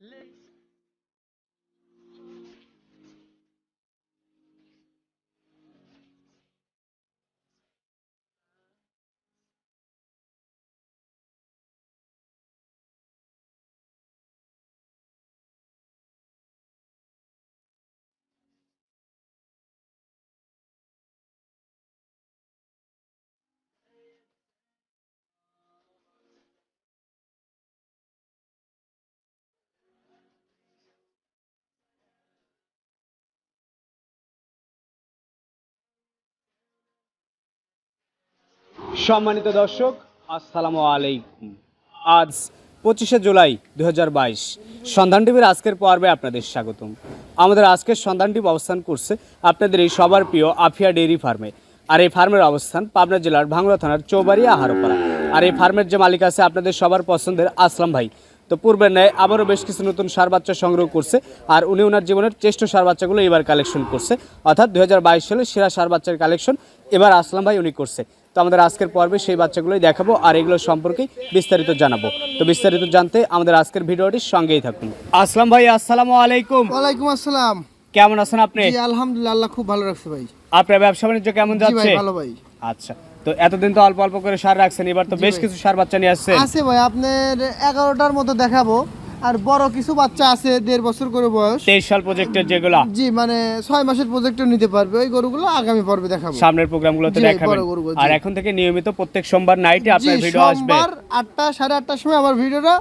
Let's সম্মানিত দর্শক, আসসালামু আলাইকুম। আজ পঁচিশে জুলাই দু হাজার বাইশ, সন্ধান টিভির আজকের পর্বে আপনাদের স্বাগতম। আমাদের আজকের সন্ধান টিভি অবস্থান করছে আপনাদের এই সবার প্রিয় আফিয়া ডেইরি ফার্মে। আর এই ফার্মের অবস্থান পাবনা জেলার ভাঙড়া থানার চৌবাড়িয়া আহারোপাড়া। আর এই ফার্মের যে মালিক আছে আপনাদের সবার পছন্দের আসলাম ভাই। তো পূর্বের ন্যায় আবারও বেশ কিছু নতুন সার বাচ্চা সংগ্রহ করছে, আর উনি ওনার জীবনের চেষ্ট সার বাচ্চাগুলো এবার কালেকশন করছে। অর্থাৎ দু হাজার বাইশ সালে সেরা সার বাচ্চার কালেকশন এবার আসলাম ভাই উনি করছে। তো আমাদের আজকের পর্বে সেই বাচ্চাগুলোই দেখাবো আর এগুলো সম্পর্কে বিস্তারিত জানাব। তো বিস্তারিত জানতে আমাদের আজকের ভিডিওটির সঙ্গেই থাকুন। আসলাম ভাই আসসালামু আলাইকুম। ওয়ালাইকুম আসসালাম। কেমন আছেন আপনি? জি আলহামদুলিল্লাহ আল্লাহ খুব ভালো রাখছে ভাই। আপনার ব্যবসা বাণিজ্য কেমন যাচ্ছে? ভালো ভাই। আচ্ছা তো এতদিন তো অল্প অল্প করে সার রাখছেন এবার তো বেশ কিছু সার বাচ্চা নিয়ে আসছে আছে ভাই আপনার এগারোটার মতো দেখাবো। আর বড় কিছু বাচ্চা আছে দেড় বছর করে বয়স। তেইশ সাল প্রজেক্টের যেগুলা। জি মানে ছয় মাসের প্রজেক্টও নিতে পারবে। ওই গরুগুলো আগামী পর্বে দেখাবো। সামনের প্রোগ্রামগুলোতে দেখাবেন। আর এখন থেকে নিয়মিত প্রত্যেক সোমবার নাইটে আপনার ভিডিও আসবে। সোমবার আটটা সাড়ে আটটার সময় আমার ভিডিওটা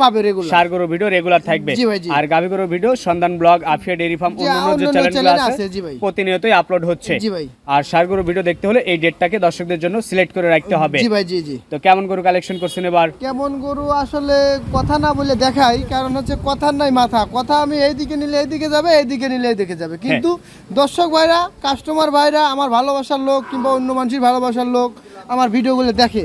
পাবে রেগুলার সার গরু ভিডিও রেগুলার থাকবে। আর গাভী গরু ভিডিও সন্ধান ব্লগ আফিয়া ডেইরি ফার্ম অন্যান্য যে চ্যানেলগুলো আছে। প্রতিনিয়তই আপলোড হচ্ছে। জি ভাই। আর সার গরু ভিডিও দেখতে হলে এই ডেটটাকে দর্শকদের জন্য সিলেক্ট করে রাখতে হবে। জি ভাই জি জি। তো কেমন গরু কালেকশন করছেন এবার? কেমন গরু আসলে কথা না বলে দেখাই কারণ হচ্ছে কথার নাই মাথা। কথা আমি এইদিকে নিলে এইদিকে যাবে এইদিকে নিলে এইদিকে যাবে। কিন্তু দর্শক ভাইরা কাস্টমার ভাইরা আমার ভালোবাসার লোক কিংবা অন্য মানুষের ভালোবাসার লোক আমার ভিডিওগুলো দেখে।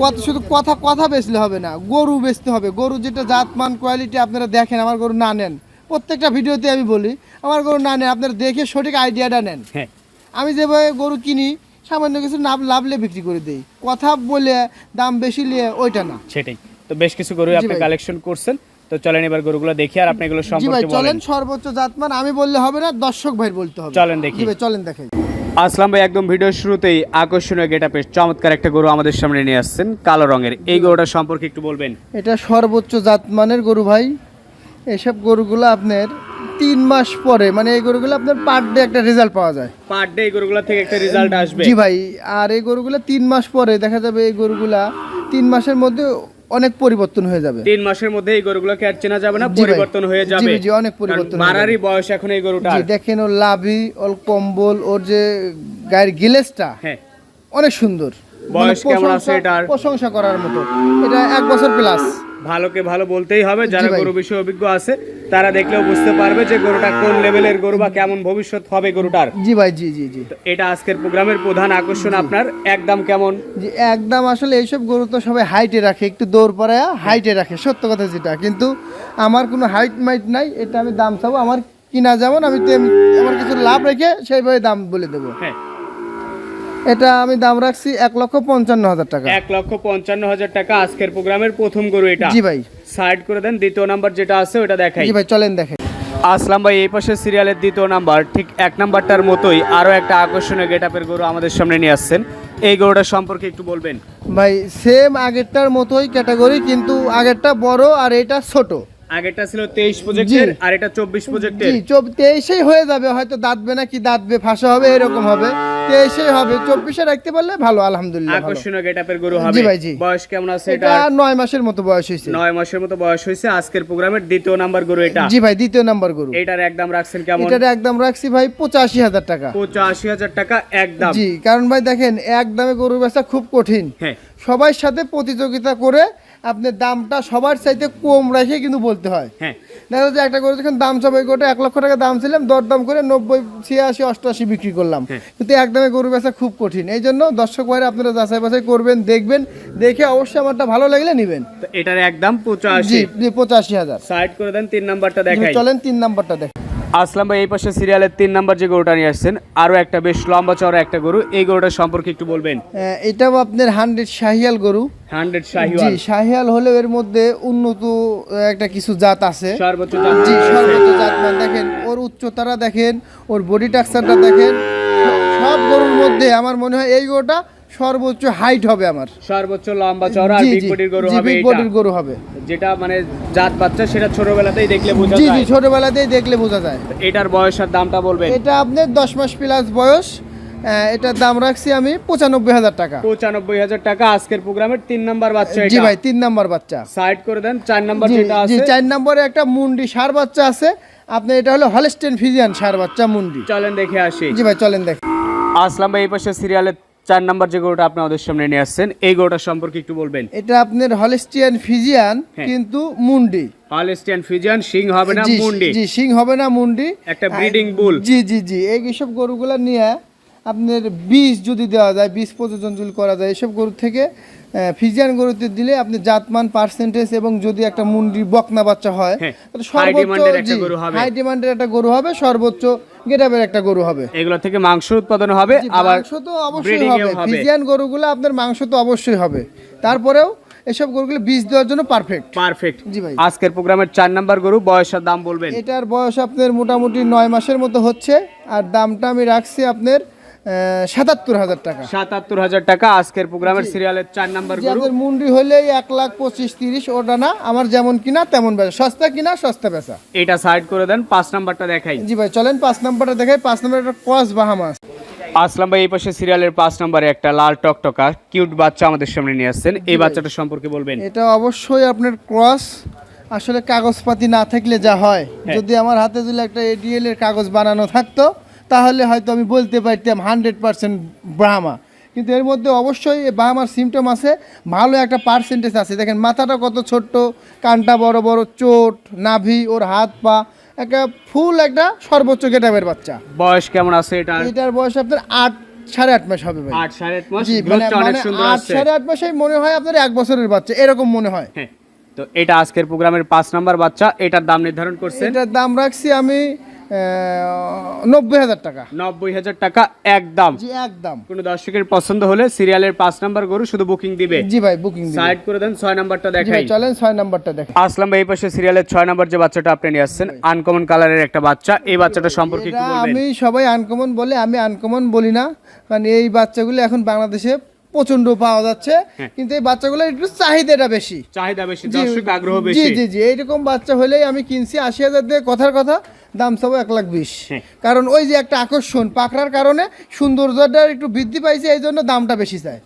কথা শুধু কথা কথা বেচলে হবে না গরু বেচতে হবে। গরু যেটা জাতমান কোয়ালিটি আপনারা দেখেন আমার গরু না নেন। প্রত্যেকটা ভিডিওতে আমি বলি আমার গরু না নেন আপনারা দেখে সঠিক আইডিয়াটা নেন। হ্যাঁ। আমি যেভাবে গরু কিনি সামান্য কিছু লাভ লাভলে বিক্রি করে দিই। কথা বলে দাম বেশি নিয়ে ওইটা না। সেটাই। তো বেশ কিছু গরু আপনি কালেকশন করছেন। তো চলেন এবার গরুগুলো দেখি আর আপনি এগুলো সম্পর্কে চলেন সর্বোচ্চ জাতমান আমি বললে হবে না দর্শক ভাই বলতে হবে। চলেন দেখি। চলেন দেখাই আসলাম ভাই একদম ভিডিওর শুরুতেই আকর্ষণীয় গেটাপের চমৎকার একটা গরু আমাদের সামনে নিয়ে আসছেন কালো রঙের। এই গরুটা সম্পর্কে একটু বলবেন। এটা সর্বোচ্চ জাতমানের গরু ভাই। এসব গরুগুলো আপনার তিন মাস পরে মানে এই গরুগুলো আপনার পার ডে একটা রেজাল্ট পাওয়া যায়। পার ডে এই গরুগুলো থেকে একটা রেজাল্ট আসবে। জি ভাই আর এই গরুগুলো তিন মাস পরে দেখা যাবে এই গরুগুলা তিন মাসের মধ্যে অনেক পরিবর্তন হয়ে যাবে। তিন মাসের মধ্যে এই গরুগুলোকে আর চেনা যাবে না পরিবর্তন হয়ে যাবে। জি, অনেক পরিবর্তন মারারই বয়স এখন এই গরুটা জি দেখেন ওর লাভি ওর কম্বল ওর যে গায়ের গিলেসটা হ্যাঁ। অনেক সুন্দর। বয়স মানে কেমন আছে এটা এটার? প্রশংসা করার মতো। এটা এক বছর প্লাস ভালোকে ভালো বলতেই হবে। যারা গরু বিষয়ে অভিজ্ঞ আছে তারা দেখলেও বুঝতে পারবে যে গরুটা কোন লেভেলের গরু বা কেমন ভবিষ্যৎ হবে গরুটার। জি ভাই জি জি জি। এটা আজকের প্রোগ্রামের প্রধান আকর্ষণ আপনার। একদম কেমন? জি একদম আসলে এইসব গরু তো সবাই হাইটে রাখে একটু দৌড় পড়ায় হাইটে রাখে সত্য কথা যেটা। কিন্তু আমার কোনো হাইট মাইট নাই এটা আমি দাম চাবো। আমার কিনা যেমন আমি আমার কিছু লাভ রেখে সেইভাবে দাম বলে দেবো। হ্যাঁ এটা আমি দাম রাখছি এক লক্ষ পঞ্চান্ন হাজার টাকা। এক লক্ষ পঞ্চান্ন হাজার টাকা আজকের প্রোগ্রামের প্রথম গরু এটা। জি ভাই। সাইড করে দেন দ্বিতীয় নাম্বার যেটা আছে ওটা দেখাই। জি ভাই চলেন দেখেন। আসলাম ভাই এই পাশে সিরিয়ালের দ্বিতীয় নাম্বার। ঠিক এক নাম্বারটার মতোই আরও একটা আকর্ষণীয় গেটআপের গরু আমাদের সামনে নিয়ে আসছেন। এই গরুটা সম্পর্কে একটু বলবেন। ভাই সেম আগেরটার মতোই ক্যাটাগরি কিন্তু আগেরটা বড় আর এটা ছোট। আগেরটা ছিল তেইশ প্রজেক্টের আর এটা চব্বিশ প্রজেক্টের তেইশেই হয়ে যাবে হয়তো দাঁতবে না কি দাঁতবে ফাঁসা হবে এরকম হবে। তেইশেই হবে। চব্বিশে রাখতে পারলে ভালো আলহামদুলিল্লাহ। আকর্ষণীয় গেটআপের গরু হবে। জি ভাই, জি। বয়স কেমন আছে এটা নয় মাসের মতো বয়স হয়েছে। নয় মাসের মতো বয়স হয়েছে। আজকের প্রোগ্রামের দ্বিতীয় নাম্বার গরু এটা। জি ভাই দ্বিতীয় নাম্বার গরু। এটার একদম রাখছেন কেমন? এটার একদম রাখছি ভাই পঁচাশি হাজার টাকা। পঁচাশি হাজার টাকা একদম। জি কারণ ভাই দেখেন এক দামে গরু বেচা খুব কঠিন। হ্যাঁ। সবার সাথে প্রতিযোগিতা করে আপনি দামটা সবার চাইতে কম রেখে কিন্তু বলতে হয়। হ্যাঁ। দেখা যাচ্ছে একটা গরু যখন দাম সবাই গোটা এক লক্ষ টাকা দাম ছিলাম দরদাম করে নব্বই ছিয়াশি অষ্টআশি বিক্রি করলাম। হ্যাঁ। কিন্তু একদমে গরু বেচা খুব কঠিন। এই জন্য দর্শক ভাইরা আপনারা যাচাই বাছাই করবেন দেখবেন দেখে অবশ্যই আমারটা ভালো লাগলে নেবেন। এটার একদম পঁচাশি। পঁচাশি হাজার। সাইড করে দেন তিন নাম্বারটা দেখাই। চলেন তিন নাম্বারটা দেখ আসলাম ভাই এই পাশে সিরিয়ালের তিন নাম্বার যে গরুটা নিয়ে আসছেন আরও একটা বেশ লম্বা চওড়া একটা গরু। এই গরুটার সম্পর্কে একটু বলবেন? এটাও আপনার হান্ড্রেড শাহিয়াল গরু। হান্ড্রেড জি শাহিয়াল হলেও এর মধ্যে উন্নত একটা কিছু জাত আছে। সর্বোচ্চ দাম জি সর্বোচ্চ জাতমান দেখেন ওর উচ্চতারা দেখেন ওর বডি টাক্সারটা দেখেন সব গরুর মধ্যে আমার মনে হয় এই গরুটা সর্বোচ্চ হাইট হবে আমার। সর্বোচ্চ লম্বা বিগ বডির গরু জি হবে বিগ বডির গরু হবে। যেটা মানে জাত বাচ্চা সেটা ছোটবেলাতেই দেখলে বোঝা জি জি ছোটবেলাতেই দেখলে বোঝা যায়। এটার বয়স আর দামটা বলবেন? এটা আপনার দশ মাস প্লাস বয়স। এটার দাম রাখছি আমি পঁচানব্বই হাজার টাকা। পঁচানব্বই হাজার টাকা আজকের প্রোগ্রামের তিন নাম্বার বাচ্চা জি ভাই তিন নাম্বার বাচ্চা। সাইড করে দেন চার নাম্বার যেটা জি আছে। চার নম্বরে একটা মুন্ডি সার বাচ্চা আছে। আপনার এটা হলো হলস্টেন ফিজিয়ান সার বাচ্চা মুন্ডি। চলেন দেখে আসি। জি ভাই চলেন দেখ। আসলাম ভাই এই পাশে সিরিয়ালের চার নাম্বার যে গরুটা আপনি আমাদের সামনে নিয়ে আসছেন এই গরুটার সম্পর্কে একটু বলবেন। এটা আপনার হলস্টিয়ান ফিজিয়ান। কিন্তু মুন্ডি। হলস্টিয়ান ফিজিয়ান সিং হবে না মুন্ডি? জি সিং হবে না মুন্ডি। একটা ব্রিডিং বুল জি জি জি এই সব গরুগুলো নিয়ে আপনার বীজ যদি দেওয়া যায় বীজ প্রযোজন যদি করা যায় এসব গরু থেকে ফিজিয়ান গরুতে দিলে আপনি জাতমান পার্সেন্টেজ এবং যদি একটা মুন্ডি বকনা বাচ্চা হয় হ্যাঁ, হবে। হাই ডিমান্ডের একটা গরু হবে সর্বোচ্চ গেটাবের একটা গরু হবে। এগুলো থেকে মাংস উৎপাদন হবে আবার মাংস তো অবশ্যই হবে। গরুগুলো আপনার মাংস তো অবশ্যই হবে। তারপরেও এসব গরুগুলো বীজ দেওয়ার জন্য পারফেক্ট পারফেক্ট জি ভাই। আজকের প্রোগ্রামের চার নাম্বার গরু বয়সের দাম বলবেন? এটার বয়স আপনার মোটামুটি নয় মাসের মতো হচ্ছে। আর দামটা আমি রাখছি আপনার সাতাত্তর হাজার টাকা। সাতাত্তর হাজার টাকা আজকের প্রোগ্রামের সিরিয়ালের চার নাম্বার যাদের মুন্ডি হলেই এক লাখ পঁচিশ তিরিশ ওটা না আমার যেমন কিনা তেমন বেচা। সস্তা কিনা সস্তা বেচা। এটা সাইড করে দেন পাঁচ নাম্বারটা দেখাই। জি ভাই চলেন পাঁচ নাম্বারটা দেখাই। পাঁচ নাম্বার একটা কস বাহামাস আসলাম ভাই এই পাশে সিরিয়ালের পাঁচ নাম্বারে একটা লাল টকটকা। কিউট বাচ্চা আমাদের সামনে নিয়ে আসছেন। এই বাচ্চাটা সম্পর্কে বলবেন। এটা অবশ্যই আপনার ক্রস আসলে কাগজপাতি না থাকলে যা হয়। হ্যাঁ। যদি আমার হাতে যদি একটা এডিএল এর কাগজ বানানো থাকতো তাহলে হয়তো আমি বলতে পারতাম হান্ড্রেড পার্সেন্ট ব্রাহ্মা কিন্তু এর মধ্যে অবশ্যই বাহামার সিমটম আছে ভালো একটা পার্সেন্টেজ আছে। দেখেন মাথাটা কত ছোট্ট কানটা বড় বড় চোট নাভি ওর হাত পা একটা ফুল একটা সর্বোচ্চ গেটাবের বাচ্চা। বয়স কেমন আছে এটা? এটার বয়স আপনার আট সাড়ে আট মাস হবে ভাই। আট সাড়ে আট মাস? মানে মানে আট সাড়ে আট মাসেই মনে হয় আপনার এক বছরের বাচ্চা এরকম মনে হয়। হ্যাঁ তো এটা আজকের প্রোগ্রামের পাঁচ নাম্বার বাচ্চা এটার দাম নির্ধারণ করছেন? এটার দাম রাখছি আমি নব্বই হাজার টাকা। নব্বই হাজার টাকা একদম। জি একদম। কোনো দর্শকের পছন্দ হলে সিরিয়ালের পাঁচ নাম্বার গরু শুধু বুকিং দিবে। জি ভাই বুকিং সাইড করে দেন ছয় নাম্বারটা জি দেখাই। চলেন ছয় নাম্বারটা দেখেন আসলাম ভাই এই পাশে সিরিয়ালের ছয় নাম্বার যে বাচ্চাটা আপনি নিয়ে আসছেন আনকমন কালারের একটা বাচ্চা। এই বাচ্চাটা সম্পর্কে আমি সবাই আনকমন বলে আমি আনকমন বলি না। কারণ এই বাচ্চাগুলো এখন বাংলাদেশে প্রচণ্ড পাওয়া যাচ্ছে। হ্যাঁ। কিন্তু এই বাচ্চাগুলোর একটু চাহিদাটা বেশি। চাহিদা বেশি দর্শক আগ্রহ জি বেশি। জি জি এইরকম বাচ্চা হলেই আমি কিনছি আশি হাজার দিয়ে কথার কথা দাম সব এক লাখ বিশ। হ্যাঁ। কারণ ওই যে একটা আকর্ষণ পাকড়ার কারণে সৌন্দর্যটা একটু বৃদ্ধি পাইছে এই জন্য দামটা বেশি চায়।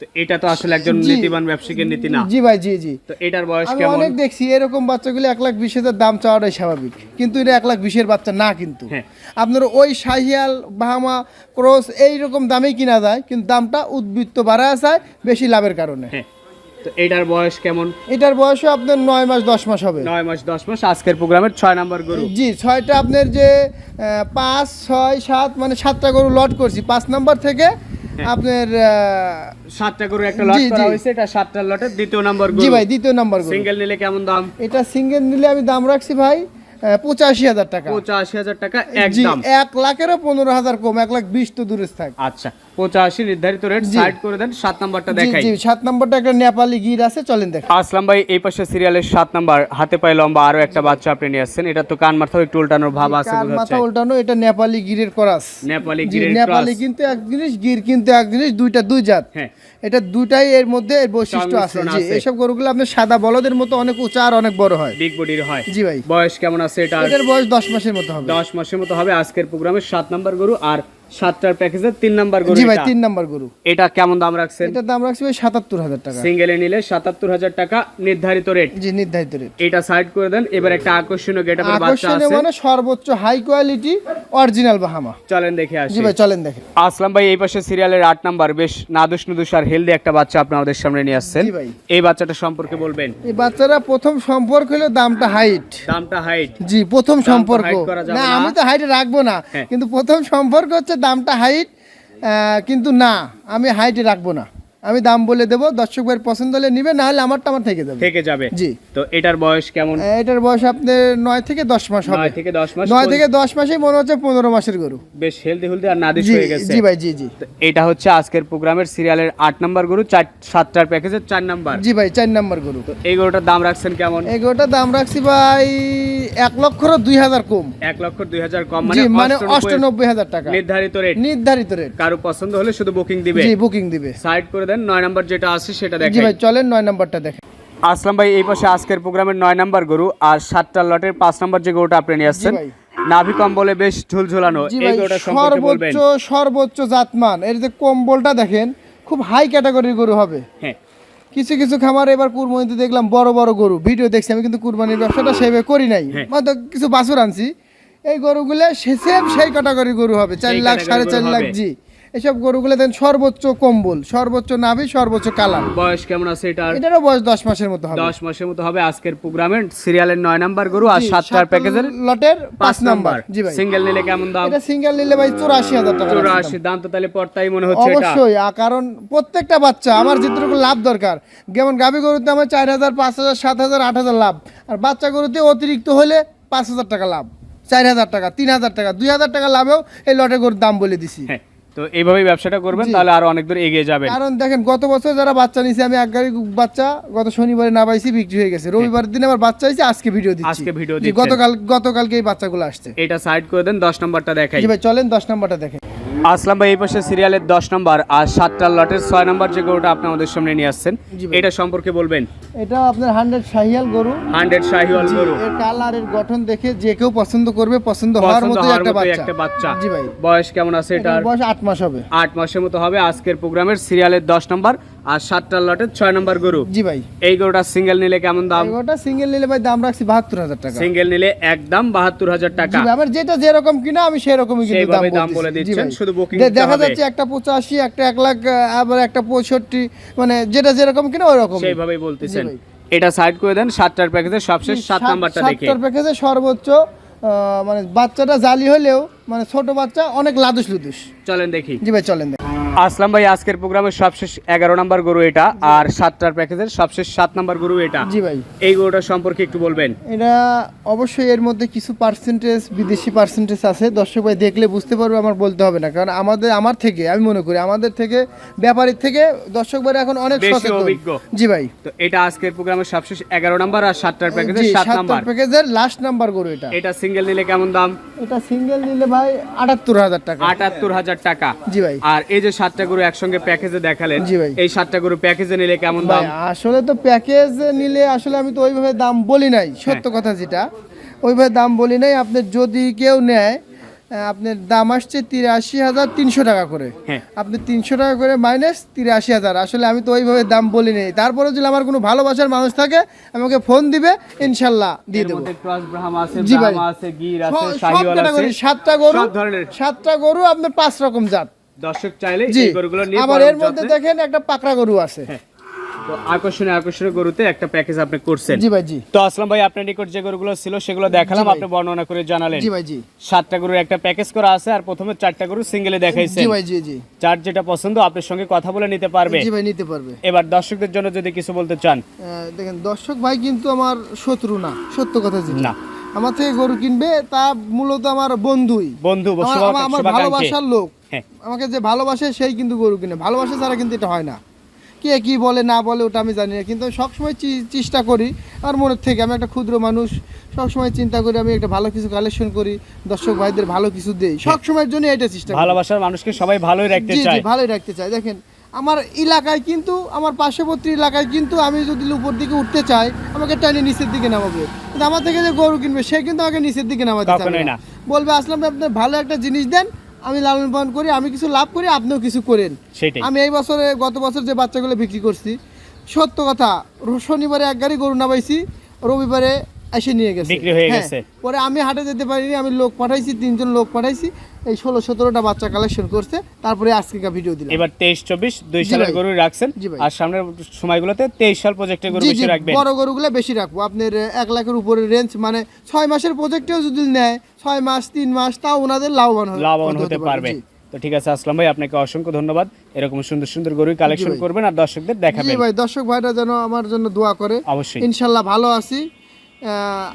তো এটা তো আসলে একজন নীতিবান ব্যবসায়ীর নীতি না। জি ভাই জি জি। তো এটার বয়স কেমন? অনেক দেখছি এরকম বাচ্চাগুলো এক লাখ বিশ হাজার দাম চাওয়াটাই স্বাভাবিক। কিন্তু এটা এক লাখ বিশের বাচ্চা না কিন্তু। হ্যাঁ। আপনার ওই শাহিয়াল বাহামা ক্রস এইরকম দামেই কিনা যায় কিন্তু দামটা উদ্বৃত্ত বাড়া যায় বেশি লাভের কারণে। হ্যাঁ। তো এটার বয়স কেমন? এটার বয়সও আপনার নয় মাস দশ মাস হবে। নয় মাস দশ মাস। আজকের প্রোগ্রামের ছয় নাম্বার গরু। জি ছয়টা আপনার যে পাঁচ ছয় সাত মানে সাতটা গরু লট করছি। পাঁচ নাম্বার থেকে আপনার সাতটা গরু একটা লট করা হয়েছে এটা সাতটা লটের দ্বিতীয় নাম্বার জি ভাই দ্বিতীয় নাম্বার গরু। সিঙ্গেল নিলে কেমন দাম? এটা সিঙ্গেল নিলে আমি দাম রাখছি ভাই পঁচাশি হাজার টাকা। পঁচাশি হাজার টাকা একদম। এক লাখেরও পনেরো হাজার কম এক লাখ বিশ তো দূরে থাক। আচ্ছা। পঁচাশি নির্ধারিত রেট সাইড করে দেন সাত নাম্বারটা দেখাই জি সাত নাম্বারটা একটা নেপালি গির আছে চলেন দেখ আসলাম ভাই এই পাশে সিরিয়ালের সাত নাম্বার হাতে পায়ে লম্বা আরও একটা বাচ্চা আপনি নিয়ে আসছেন। এটা তো কান মাথাও একটু উল্টানোর ভাব আছে কান মাথা উল্টানো এটা নেপালি গিরের করাস। নেপালি গিরের নেপালি কিন্তু এক জিনিস গির কিন্তু এক জিনিস দুইটা দুই জাত। হ্যাঁ। এটা দুটাই এর মধ্যে এর বৈশিষ্ট্য আছে। জি। এইসব গরুগুলো আপনার সাদা বলদের মতো অনেক উঁচা আর অনেক বড় হয়। বিগ বডির হয়। জি ভাই। বয়স কেমন আছে এটা? এটার বয়স দশ মাসের মতো হবে। দশ মাসের মতো হবে। আজকের প্রোগ্রামের সাত নাম্বার গরু আর সাতটার প্যাকেজের তিন নাম্বার গরু জি ভাই তিন নাম্বার গরু। এটা কেমন দাম রাখছেন? এটার দাম রাখছি ভাই সাতাত্তর হাজার টাকা। সিঙ্গেলে নিলে সাতাত্তর হাজার টাকা নির্ধারিত রেট জি নির্ধারিত রেট এটা সাইড করে দেন। এবার একটা আকর্ষণীয় গেটআপের বাচ্চা আকর্ষণীয় মানে সর্বোচ্চ হাই কোয়ালিটি অরিজিনাল বাহামা চলেন দেখে আসি। জি ভাই চলেন দেখেন আসলাম ভাই এই পাশে সিরিয়ালের আট নাম্বার। বেশ নাদুস নুদুস আর হেলদি একটা বাচ্চা আপনি আমাদের সামনে নিয়ে আসছেন। জি ভাই। এই বাচ্চাটা সম্পর্কে বলবেন? এই বাচ্চারা প্রথম সম্পর্ক হলো দামটা হাইট দামটা হাইট জি প্রথম সম্পর্ক। না। আমি তো হাইটে রাখব না। হ্যাঁ। কিন্তু প্রথম সম্পর্ক হচ্ছে দামটা হাইট কিন্তু না আমি হাইটে রাখব না। আমি দাম বলে দেবো দর্শক ভাইয়ের পছন্দ হলে নিবে না হলে আমারটা আমার থেকে যাবে। থেকে যাবে। জি। তো এটার বয়স কেমন? এটার বয়স আপনার নয় থেকে দশ মাস হবে। নয় থেকে দশ মাস নয় থেকে দশ মাসেই মনে হচ্ছে পনেরো মাসের গরু। বেশ হেলদি হেলদি আর নাদিস হয়ে গেছে। জি ভাই জি জি। এটা হচ্ছে আজকের প্রোগ্রামের সিরিয়ালের আট নাম্বার গরু চার সাতটার প্যাকেজের চার নাম্বার। জি ভাই চার নাম্বার গরু। তো এই গরুটার দাম রাখছেন কেমন? এই গরুটার দাম রাখছি ভাই এক লক্ষর দুই হাজার কম। এক লক্ষ দুই হাজার কম মানে মানে অষ্টানব্বই হাজার টাকা। নির্ধারিত রেট নির্ধারিত রেট কারও পছন্দ হলে শুধু বুকিং দিবে। জি বুকিং দিবে। সাইড করে দেন নয় নাম্বার যেটা আছে সেটা জি দেখেন ভাই চলেন নয় নাম্বারটা দেখেন। আসলাম ভাই এই পাশে আজকের প্রোগ্রামের নয় নাম্বার গরু আর সাতটা লটের পাঁচ নাম্বার যে গরুটা আপনি নিয়ে আসছেন নাভি কম্বলে বেশ ঝুলঝুলানো এই গরুটা সম্পর্কে বলবেন? সর্বোচ্চ সর্বোচ্চ জাতমান। এর যে কম্বলটা দেখেন খুব হাই ক্যাটাগরির গরু হবে। হ্যাঁ। কিছু কিছু খামার এবার কুরবানিতে দেখলাম বড় বড় গরু। ভিডিও দেখছি আমি কিন্তু কুরবানির ব্যবসাটা সেভাবে করি নাই। মানে কিছু বাছুর আনছি। এই গরুগুলো সে সেম সেই ক্যাটাগরি গরু হবে চার লাখ সাড়ে চার লাখ। জি। এসব গরুগুলো দেন সর্বোচ্চ কম্বল সর্বোচ্চ নাভি সর্বোচ্চ কালার বয়স কেমন আছে এটার? এটারও বয়স দশ মাসের মতো হবে। দশ মাসের মতো হবে আজকের প্রোগ্রামের সিরিয়ালের নয় নাম্বার গরু আর সাতটার প্যাকেজের লটের পাঁচ নাম্বার। জি ভাই। সিঙ্গেল নিলে কেমন দাম? এটা সিঙ্গেল নিলে ভাই চুরাশি হাজার টাকা রাখছি দাম। তো তাহলে পড়তাই মনে হচ্ছে এটা। অবশ্যই কারণ প্রত্যেকটা বাচ্চা আমার যেটুকু লাভ দরকার। যেমন গাভী গরুতে আমার চার হাজার পাঁচ হাজার সাত হাজার আট হাজার লাভ। আর বাচ্চা গরুতে অতিরিক্ত হলে পাঁচ হাজার টাকা লাভ। চার হাজার টাকা তিন হাজার টাকা দুই হাজার টাকা লাভেও এই লটে গরুর দাম বলে দিছি। হ্যাঁ তো এইভাবেই ব্যবসাটা করবেন তাহলে আরও অনেক দূর এগিয়ে যাবেন। কারণ দেখেন গত বছর যারা বাচ্চা নিছে আমি এক গাড়ি বাচ্চা গত শনিবারে না পাইছি বিক্রি হয়ে গেছে। রবিবার দিন আবার বাচ্চা হয়েছে আজকে ভিডিও দিচ্ছি। আজকে ভিডিও দিচ্ছি। গতকাল গতকালকে এই বাচ্চাগুলো আসছে। এটা সাইড করে দেন দশ নাম্বারটা দেখাই। জি ভাই চলেন দশ নাম্বারটা দেখেন। আসলাম ভাই এই পাশে সিরিয়ালের দশ নম্বর আর সাতটা লটের ছয় নম্বর যে গরুটা আপনি আমাদের সামনে নিয়ে আসছেন এটা সম্পর্কে বলবেন? এটা আপনার হান্ড্রেড শাহিয়াল গরু। হান্ড্রেড শাহিয়াল গরু। এর কালারের গঠন দেখে যে কেউ পছন্দ করবে পছন্দ হওয়ার মতো একটা বাচ্চা। একটা বাচ্চা। জি ভাই। বয়স কেমন আছে এটা এটার? বয়স আট মাস হবে। আট মাসের মতো হবে আজকের প্রোগ্রামের সিরিয়ালের দশ নম্বর। আর সাতটা লটের ছয় নম্বর গরু। জি ভাই। এই গরুটা সিঙ্গেল নিলে কেমন দাম? এগোটা সিঙ্গেল নিলে ভাই দাম রাখছি বাহাত্তর হাজার টাকা। সিঙ্গেল নিলে একদম বাহাত্তর হাজার টাকা। আমার যেটা যেরকম কিনা আমি সেরকমই কিন্তু দাম দাম বলে দিচ্ছেন, শুধু দিতে দেখা যাচ্ছে একটা পঁচাশি একটা এক লাখ আবার একটা পঁয়ষট্টি মানে যেটা যেরকম কিনা ওই রকম সেইভাবেই বলতেছেন। এটা সাইড করে দেন সাতটার প্যাকেজের সবশেষ সাত নাম্বারটা দেখে। সাতটার প্যাকেজে সর্বোচ্চ মানে বাচ্চাটা জালি হলেও মানে ছোট বাচ্চা অনেক লাদুস লুদুস চলেন দেখি। জি ভাই চলেন দেখ। আসলাম ভাই আজকের প্রোগ্রামের সবশেষ এগারো নাম্বার গরু এটা আর সাতটার প্যাকেজের সবশেষ সাত নাম্বার গরু এটা। জি ভাই। এই গরুটার সম্পর্কে একটু বলবেন। এটা অবশ্যই এর মধ্যে কিছু পার্সেন্টেজ বিদেশি পার্সেন্টেজ আছে। দর্শক ভাই দেখলে বুঝতে পারবে আমার বলতে হবে না। কারণ আমাদের আমার থেকে আমি মনে করি আমাদের থেকে ব্যাপারীর থেকে দর্শক ভাই এখন অনেক বেশি সচেতন। অভিজ্ঞ। জি ভাই। তো এটা আজকের প্রোগ্রামের সবশেষ এগারো নাম্বার আর সাতটার প্যাকেজের জি সাত নাম্বার। প্যাকেজের লাস্ট নাম্বার গরু এটা। এটা সিঙ্গেল নিলে কেমন দাম? এটা সিঙ্গেল নিলে ভাই আটাত্তর হাজার টাকা। আটাত্তর হাজার টাকা। জি ভাই। আর এই যে সাতটা গরু একসঙ্গে প্যাকেজে দেখালেন। এই সাতটা গরু প্যাকেজে নিলে কেমন দাম? আসলে তো প্যাকেজ নিলে আসলে আমি তো ওইভাবে দাম বলি নাই সত্য হ্যাঁ। কথা যেটা। ওইভাবে দাম বলি নাই আপনার যদি কেউ নেয় আপনার দাম আসছে তিরাশি হাজার তিনশো টাকা করে। হ্যাঁ। আপনি তিনশো টাকা করে মাইনাস তিরাশি হাজার আসলে আমি তো ওইভাবে দাম বলি নাই। তারপরে যদি আমার কোনো ভালোবাসার মানুষ থাকে আমাকে ফোন দিবে ইনশাল্লাহ দিয়ে দেবো। জি ভাই। সাতটা গরু সাতটা গরু আপনার পাঁচ রকম জাত। দর্শক চাইলে এই গরুগুলো নিয়ে আবার এর মধ্যে দেখেন একটা পাকড়া গরু আছে। হ্যাঁ। তো আকর্ষণীয় আকর্ষণীয় গরুতে একটা প্যাকেজ আপনি করছেন। জি ভাই জি। তো আসলাম ভাই আপনার নিকট যে গরুগুলো ছিল সেগুলো দেখালাম আপনি বর্ণনা করে জানালেন। জি ভাই জি। সাতটা গরুর একটা প্যাকেজ করা আছে আর প্রথমে চারটা গরু সিঙ্গেলে দেখাইছেন। জি ভাই জি জি। চার যেটা পছন্দ আপনার সঙ্গে কথা বলে নিতে পারবে। জি ভাই নিতে পারবে। এবার দর্শকদের জন্য যদি কিছু বলতে চান। দেখেন দর্শক ভাই কিন্তু আমার শত্রু না সত্য কথা যেটা। না। আমার থেকে গরু কিনবে তা মূলত আমার বন্ধুই। বন্ধু আমার-। ভালোবাসার লোক। আমাকে যে ভালোবাসে সেই কিন্তু গরু কিনে ভালোবাসা ছাড়া কিন্তু এটা হয় না। কে কি বলে না বলে ওটা আমি জানি না কিন্তু আমি সবসময় চেষ্টা করি আমার মনের থেকে আমি একটা ক্ষুদ্র মানুষ সবসময় চিন্তা করি আমি একটা ভালো কিছু কালেকশন করি দর্শক ভাইদের ভালো কিছু দেই সবসময়ের জন্য এটা চেষ্টা ভালোবাসার মানুষকে সবাই ভালোই রাখতে জি ভালোই রাখতে চাই দেখেন আমার এলাকায় কিন্তু আমার পার্শ্ববর্তী এলাকায় কিন্তু আমি যদি উপর দিকে উঠতে চাই আমাকে টাইনে নিচের দিকে নামাবে। কিন্তু আমার থেকে যে গরু কিনবে সে কিন্তু আমাকে নিচের দিকে নামাতে চাবে না। বলবে আসলাম ভাই, আপনার ভালো একটা জিনিস দেন আমি লালন পালন করি আমি কিছু লাভ করি আপনিও কিছু করেন। সেটাই। আমি এই বছরে গত বছর যে বাচ্চাগুলো বিক্রি করছি সত্য কথা শনিবারে এক গাড়ি গরু নামাইছি রবিবারে এসে নিয়ে গেছে। বিক্রি হয়ে হ্যাঁ, গেছে। পরে আমি হাটে যেতে পারিনি আমি লোক পাঠাইছি তিনজন লোক পাঠাইছি এই ষোলো সতেরোটা বাচ্চা কালেকশন করছে তারপরে আজকে ভিডিও দিলাম। এবার তেইশ চব্বিশ দুই সালের গরু রাখছেন। আর সামনের সময়গুলোতে তেইশ সাল প্রজেক্টের গরু বেশি রাখবেন। বড় গরুগুলো বেশি রাখব। আপনার এক লাখের উপরে রেঞ্জ মানে ছয় মাসের প্রজেক্টেও যদি নেয় ছয় মাস তিন মাস তাও ওনাদের লাভবান হবে- লাভবান হতে পারবে। তো ঠিক আছে আসলাম ভাই আপনাকে অসংখ্য ধন্যবাদ। এরকম সুন্দর সুন্দর গরু কালেকশন করবেন আর দর্শকদের দেখাবেন। ভাই দর্শক ভাইরা যেন আমার জন্য দোয়া করে। অবশ্যই। ইনশাল্লাহ ভালো আছি।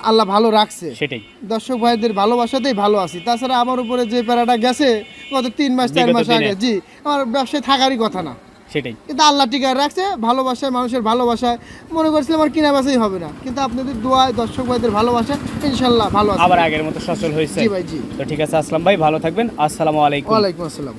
আল্লাহ ভালো রাখছে। সেটাই। দর্শক ভাইদের ভালোবাসাতেই ভালো আছি। তাছাড়া আমার উপরে যে প্যারাটা গেছে গত তিন মাস চার মাস আগে জি আমার ব্যবসায় থাকারই কথা না। সেটাই। কিন্তু আল্লাহ টিকায় রাখছে ভালোবাসায় মানুষের ভালোবাসায়। মনে করছিলাম আমার কিনা বেচাই হবে না। কিন্তু আপনাদের দোয়ায় দর্শক ভাইদের ভালোবাসা ইনশাল্লাহ ভালো আছে। আবার আগের মতো সচল হয়েছে। জি ভাই জি। তো ঠিক আছে আসলাম ভাই ভালো থাকবেন। আসসালামু আলাইকুম। ওয়ালাইকুম আসসালাম।